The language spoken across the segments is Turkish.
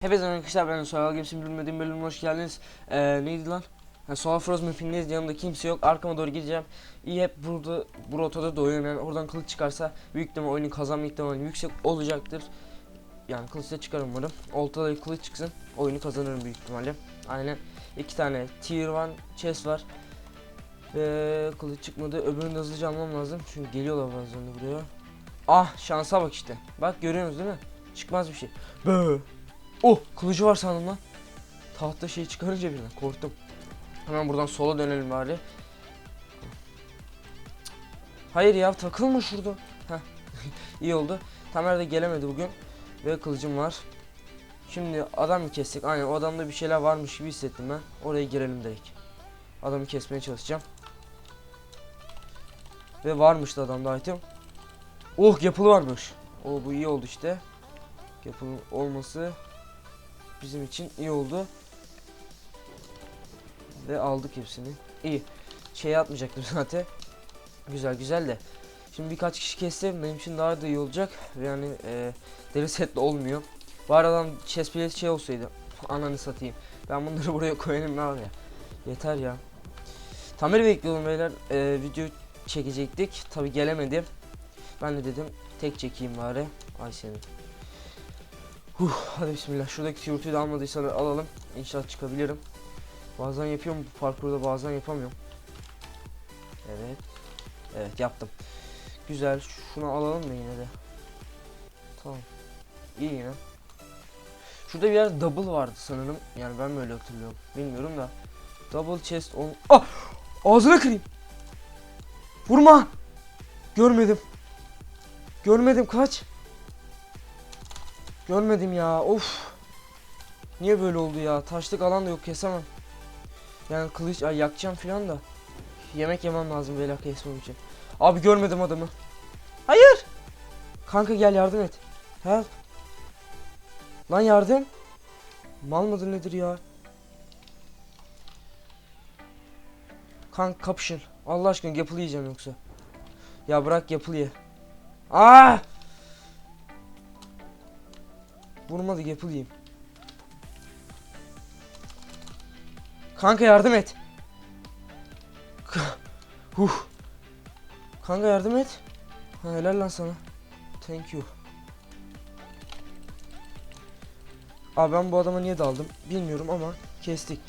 Hepinize arkadaşlar ben Soyal Games'in bilmediğim bölümüne hoş geldiniz. Ee, neydi lan? Ha, Solar Frost mapindeyiz yanımda kimse yok arkama doğru gideceğim. İyi hep burada bu rotada doyuyorum yani oradan kılıç çıkarsa büyük ihtimal oyunun kazanma ihtimali yüksek olacaktır. Yani kılıç da çıkar umarım. Oltada kılıç çıksın oyunu kazanırım büyük ihtimalle. Aynen iki tane tier 1 chest var. Ve kılıç çıkmadı öbürünü hızlıca almam lazım çünkü geliyorlar bazılarını buraya. Ah şansa bak işte. Bak görüyorsunuz değil mi? Çıkmaz bir şey. Bö. Oh kılıcı var sandım lan. Tahta şey çıkarınca birden korktum. Hemen buradan sola dönelim bari. Hayır ya takılma şurada. Heh. İyi oldu. Tamer de gelemedi bugün. Ve kılıcım var. Şimdi adam mı kestik? Aynen o adamda bir şeyler varmış gibi hissettim ben. Oraya girelim direkt. Adamı kesmeye çalışacağım. Ve varmış da adamda item. Oh yapılı varmış. O bu iyi oldu işte. Yapılı olması bizim için iyi oldu. Ve aldık hepsini. İyi. Şey atmayacaktım zaten. Güzel güzel de. Şimdi birkaç kişi kessem benim için daha da iyi olacak. Yani e, deri setle olmuyor. Bu aradan chest şey olsaydı. Ananı satayım. Ben bunları buraya koyayım ne ya. Yeter ya. Tamer'i bekliyorum beyler. E, video çekecektik. Tabi gelemedi. Ben de dedim tek çekeyim bari. Ay senin. Huh, hadi bismillah. Şuradaki tiyurtuyu da almadıysalar alalım. İnşallah çıkabilirim. Bazen yapıyorum bu parkurda bazen yapamıyorum. Evet. Evet yaptım. Güzel. Şunu alalım da yine de. Tamam. İyi yine. Şurada bir yer double vardı sanırım. Yani ben böyle hatırlıyorum. Bilmiyorum da. Double chest on... Ah! Ağzına kırayım. Vurma. Görmedim. Görmedim kaç. Görmedim ya. Of. Niye böyle oldu ya? Taşlık alan da yok kesemem. Yani kılıç ay yakacağım filan da. Yemek yemem lazım bela kesmem için. Abi görmedim adamı. Hayır. Kanka gel yardım et. Help. Lan yardım. Mal mıdır nedir ya? Kanka kapışın. Allah aşkına yapılı yiyeceğim yoksa. Ya bırak yapılı ye. Aa! Vurmadı yapılı yiyeyim. Kanka yardım et. Huh. Kanka yardım et. Ha, helal lan sana. Thank you. Abi ben bu adama niye daldım bilmiyorum ama kestik.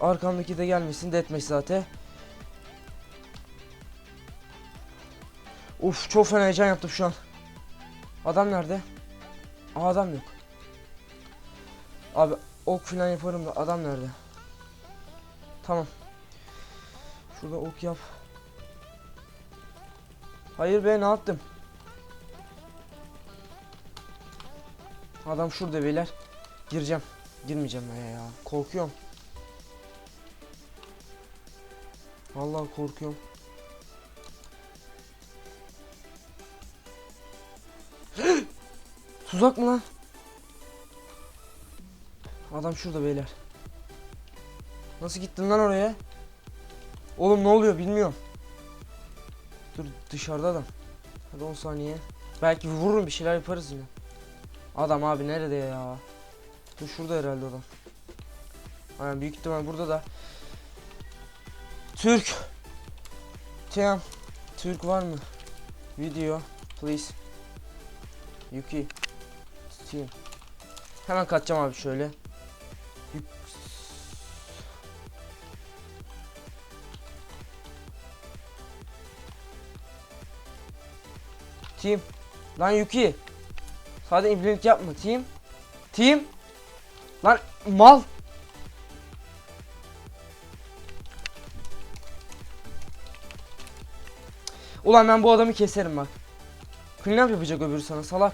Arkamdaki de gelmesin de etmiş zaten. Uf çok fena heyecan yaptım şu an. Adam nerede? Aa, adam yok. Abi ok falan yaparım da adam nerede? Tamam. Şurada ok yap. Hayır be ne yaptım? Adam şurada beyler. Gireceğim. Girmeyeceğim ben ya. Korkuyorum. Vallahi korkuyorum. Tuzak mı lan? Adam şurada beyler. Nasıl gittin lan oraya? Oğlum ne oluyor bilmiyorum. Dur dışarıda adam. Hadi 10 saniye. Belki vururum bir şeyler yaparız yine. Adam abi nerede ya? Dur şurada herhalde adam. Aynen büyük ihtimal burada da. Türk. Tamam. Türk var mı? Video. Please. Yuki. Steam. Hemen kaçacağım abi şöyle. Team. Lan Yuki. Sadece implement yapma team. Team. Lan mal. Ulan ben bu adamı keserim bak. Clean yapacak öbürü sana salak.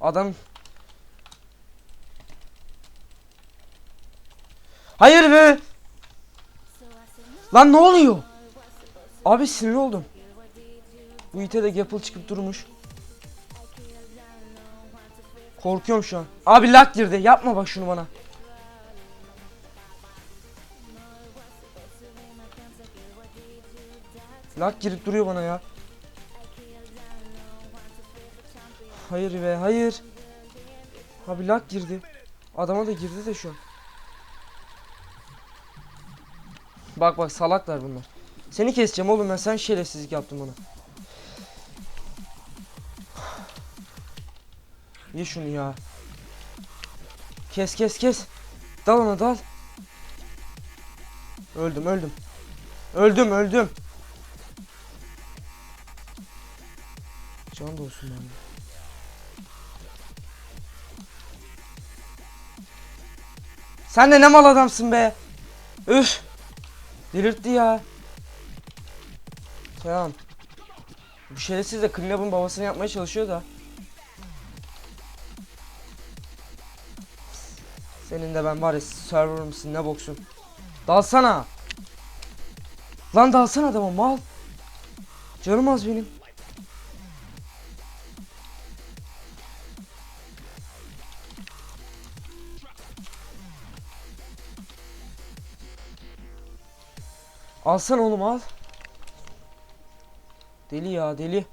Adam Hayır be. Lan ne oluyor? Abi sinir oldum. Bu ite de Gapple çıkıp durmuş. Korkuyorum şu an. Abi lag girdi. Yapma bak şunu bana. Lag girip duruyor bana ya. Hayır be hayır. Abi lag girdi. Adama da girdi de şu an. Bak bak salaklar bunlar. Seni keseceğim oğlum ben sen şerefsizlik yaptın bana. Ye şunu ya. Kes kes kes. Dal ona dal. Öldüm öldüm. Öldüm öldüm. Can da olsun bende. Sen de ne mal adamsın be. Üf. Delirtti ya. Tamam. Bu şerefsiz de Cleanup'ın babasını yapmaya çalışıyor da. Senin de ben var ya server mısın ne boksun. Dalsana. Lan dalsana adama mal. Canım az benim. Alsana oğlum al. Deli ya deli.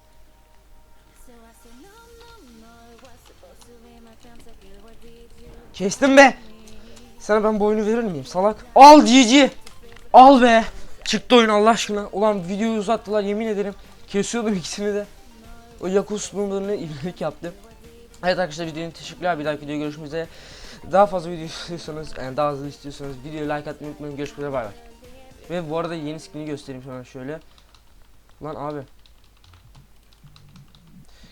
Kestim be. Sana ben bu oyunu verir miyim salak? Al GG. Al be. Çıktı oyun Allah aşkına. Ulan videoyu uzattılar yemin ederim. Kesiyordum ikisini de. O Yakut numaralarını ibnelik yaptı. Evet arkadaşlar videonun teşekkürler. Bir dahaki videoda görüşmek üzere. Daha fazla video istiyorsanız, yani daha hızlı istiyorsanız videoyu like atmayı unutmayın. Görüşmek üzere bay bay. Ve bu arada yeni skin'i göstereyim sana şöyle. Lan abi.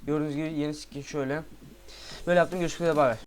Gördüğünüz gibi yeni skin şöyle. Böyle yaptım görüşmek üzere bay bay.